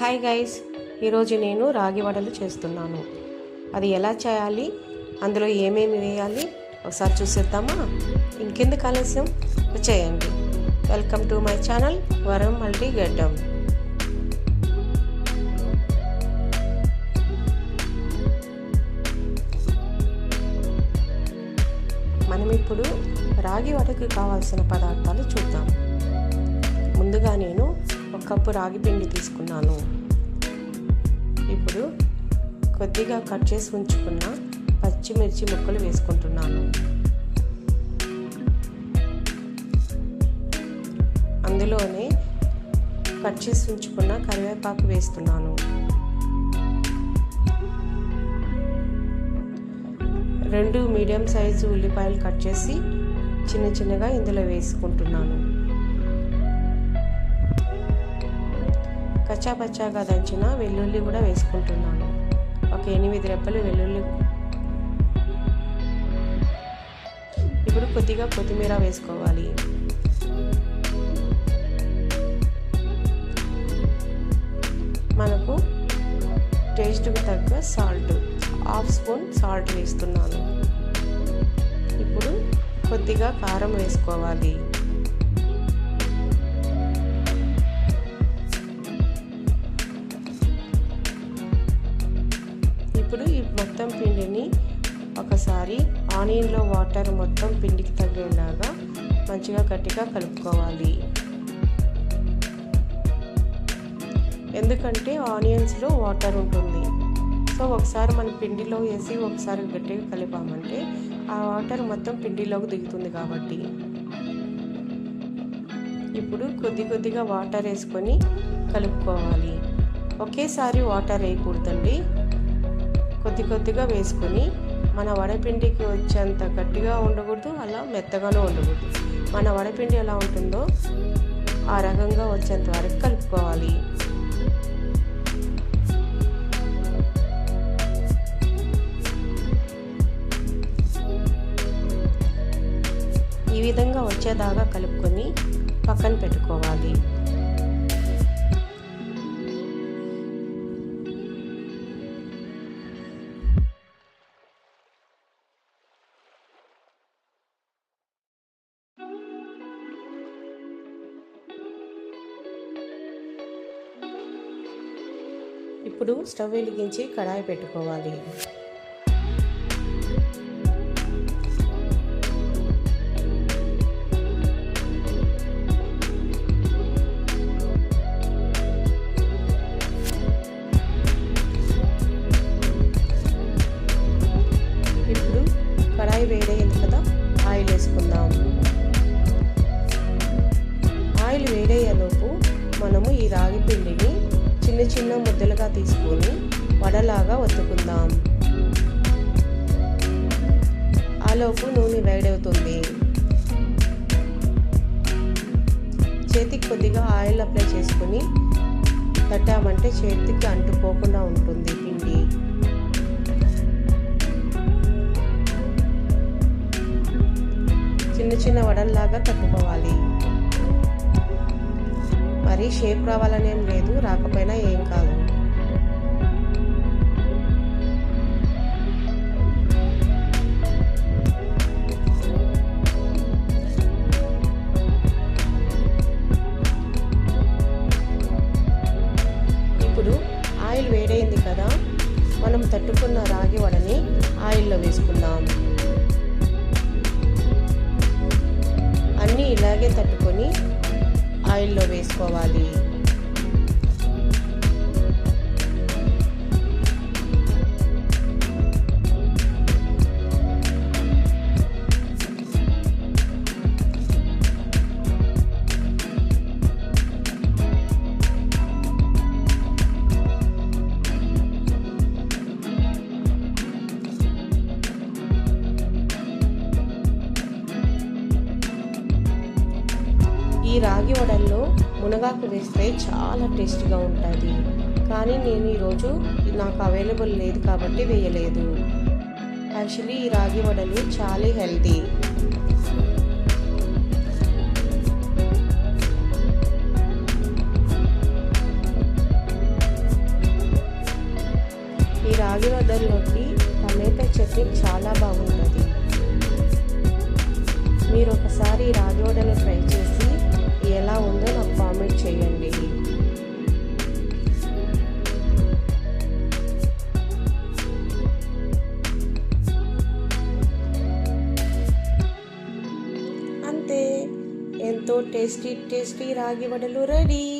Hi guys ఈరోజు నేను రాగి వడలు చేస్తున్నాను. అది ఎలా చేయాలి? అందులో ఏమేమి వేయాలి? ఒకసారి చూసేద్దామా? ఇంకెందుకు ఆలస్యం? చేయండి. వెల్కమ్ టు మై ఛానల్ వరం మల్టీ గడ్డం మనం ఇప్పుడు రాగి వడకి కావాల్సిన పదార్థాలు చూద్దాం. ముందుగా నేను ఒక కప్పు రాగి పిండి తీసుకున్నాను. ఇప్పుడు కొద్దిగా కట్ చేసి ఉంచుకున్న పచ్చిమిర్చి ముక్కలు వేసుకుంటున్నాను. అందులోనే కట్ చేసి ఉంచుకున్న కరివేపాకు వేస్తున్నాను. రెండు మీడియం సైజు ఉల్లిపాయలు కట్ చేసి చిన్న చిన్నగా ఇందులో వేసుకుంటున్నాను. పచ్చాపచ్చాగా దంచిన వెల్లుల్లి కూడా వేసుకుంటున్నాను. ఒక ఎనిమిది రెప్పలు వెల్లుల్లి. ఇప్పుడు కొద్దిగా కొత్తిమీర వేసుకోవాలి. మనకు టేస్ట్కి తగ్గ సాల్ట్ హాఫ్ స్పూన్ సాల్ట్ వేస్తున్నాను. ఇప్పుడు కొద్దిగా కారం వేసుకోవాలి. మొత్తం పిండిని ఒకసారి ఆనియన్లో వాటర్ మొత్తం పిండికి తగ్గేలాగా మంచిగా గట్టిగా కలుపుకోవాలి. ఎందుకంటే ఆనియన్స్లో వాటర్ ఉంటుంది. సో ఒకసారి మన పిండిలో వేసి ఒకసారి గట్టిగా కలిపామంటే ఆ వాటర్ మొత్తం పిండిలోకి దిగుతుంది కాబట్టి. ఇప్పుడు కొద్ది కొద్దిగా వాటర్ వేసుకొని కలుపుకోవాలి. ఒకేసారి వాటర్ వేయకూడదండి. కొద్ది కొద్దిగా వేసుకొని మన వడపిండికి వచ్చేంత గట్టిగా ఉండకూడదు అలా మెత్తగానూ ఉండకూడదు. మన వడపిండి ఎలా ఉంటుందో ఆ రకంగా వచ్చేంత వరకు కలుపుకోవాలి. ఈ విధంగా వచ్చేదాకా కలుపుకొని పక్కన పెట్టుకోవాలి. ఇప్పుడు స్టవ్ వెలిగించి కడాయి పెట్టుకోవాలి. ఇప్పుడు కడాయి వేడే చిన్న చిన్న ముద్దలుగా తీసుకొని వడలాగా ఒత్తుకుందాం. ఆలోపు నూనె వేడవుతుంది. చేతికి కొద్దిగా ఆయిల్ అప్లై చేసుకొని తట్టామంటే చేతికి అంటుకోకుండా ఉంటుంది పిండి. చిన్న చిన్న వడల్లాగా తట్టుకోవాలి. మరి షేప్ రావాలనేం లేదు రాకపోయినా ఏం కాదు. ఇప్పుడు ఆయిల్ వేడైంది కదా మనం తట్టుకున్న రాగి వడని ఆయిల్లో వేసుకుందాం. అన్నీ ఇలాగే తట్టుకొని ఆయిల్లో వేసుకోవాలి. ఈ రాగి వడల్లో మునగాకు వేస్తే చాలా టేస్టీగా ఉంటుంది. కానీ నేను ఈరోజు నాకు అవైలబుల్ లేదు కాబట్టి వేయలేదు. యాక్చువల్లీ ఈ రాగి వడలు చాలా హెల్తీ. ముద్దల్లోకి టమాటా చట్నీ చాలా బాగుంటుంది. మీరు ఒకసారి రాగి వడలు ట్రై చేసి ఎలా ఉందో నాకు కామెంట్ చేయండి. అంతే. ఎంతో టేస్టీ టేస్టీ రాగి వడలు రెడీ.